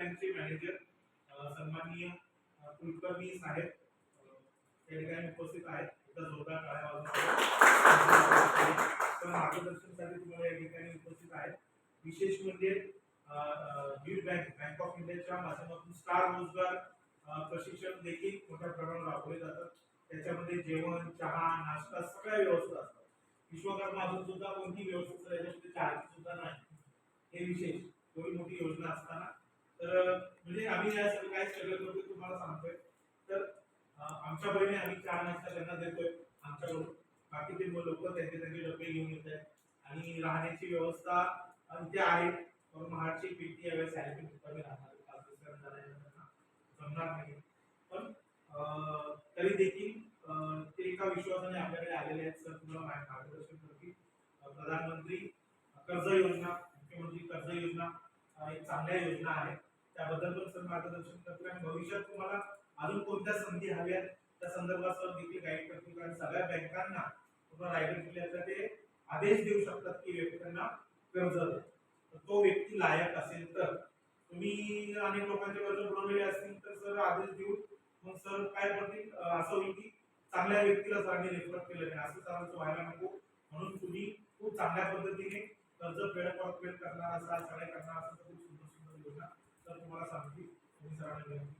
त्यांचे मॅनेजर सन्माननीय कुलकर्णी साहेब त्या ठिकाणी उपस्थित आहेत. एकदा जोरदार टाळ्या वाजवा. तर मार्गदर्शनासाठी तुम्हाला या ठिकाणी उपस्थित आहेत. विशेष म्हणजे अ, बँक बँक ऑफ इंडियाच्या माध्यमातून स्टार रोजगार प्रशिक्षण देखील मोठ्या प्रमाणात राबवले जातात. त्याच्यामध्ये जेवण चहा नाश्ता सगळ्या व्यवस्था असतात. विश्वकर्मा अजून सुद्धा कोणती व्यवस्था याच्यामध्ये चार्ज सुद्धा नाही हे विशेष एवढी मोठी योजना असताना तर म्हणजे आम्ही या सगळं काय स्ट्रगल करतो तुम्हाला सांगतोय. तर आमच्या बहिणी आम्ही चार नाश्ता त्यांना देतोय आमच्याकडून बाकीचे लोक त्यांचे त्यांचे डबे घेऊन येत आहेत. आणि राहण्याची व्यवस्था अं, इथे आहे. पण महाडची पीटी यावेळेस सॅलरी कमी राहणार पाच जमणार नाही. पण तरी देखील ते एका विश्वासाने आपल्याकडे आलेले आहेत. सर तुम्हाला मार्गदर्शन करतील. प्रधानमंत्री कर्ज योजना मुख्यमंत्री कर्ज योजना एक चांगल्या योजना आहेत. त्याबद्दल पण सर मार्गदर्शन करतील आणि भविष्यात तुम्हाला अजून कोणत्या संधी हव्या त्या संदर्भात सर देखील गाईड करतील कारण सगळ्या बँकांना पूर्ण रायगड जिल्ह्याचा ते आदेश देऊ शकतात की व्यक्तींना कर्ज तो व्यक्ती लायक असेल तर तुम्ही अनेक लोकांचे कर्ज बुडवलेले असतील तर सर आदेश देऊन मग सर काय करतील? असं होईल की चांगल्या व्यक्तीला सरांनी रेफर केलं नाही. असं सरांचं व्हायला नको. म्हणून तुम्ही खूप चांगल्या पद्धतीने कर्ज फेड परतफेड करणार असा सगळ्या करणार असाल तर खूप सुंदर सुंदर योजना तर तुम्हाला सांगतील तुम्ही सरांना विनंती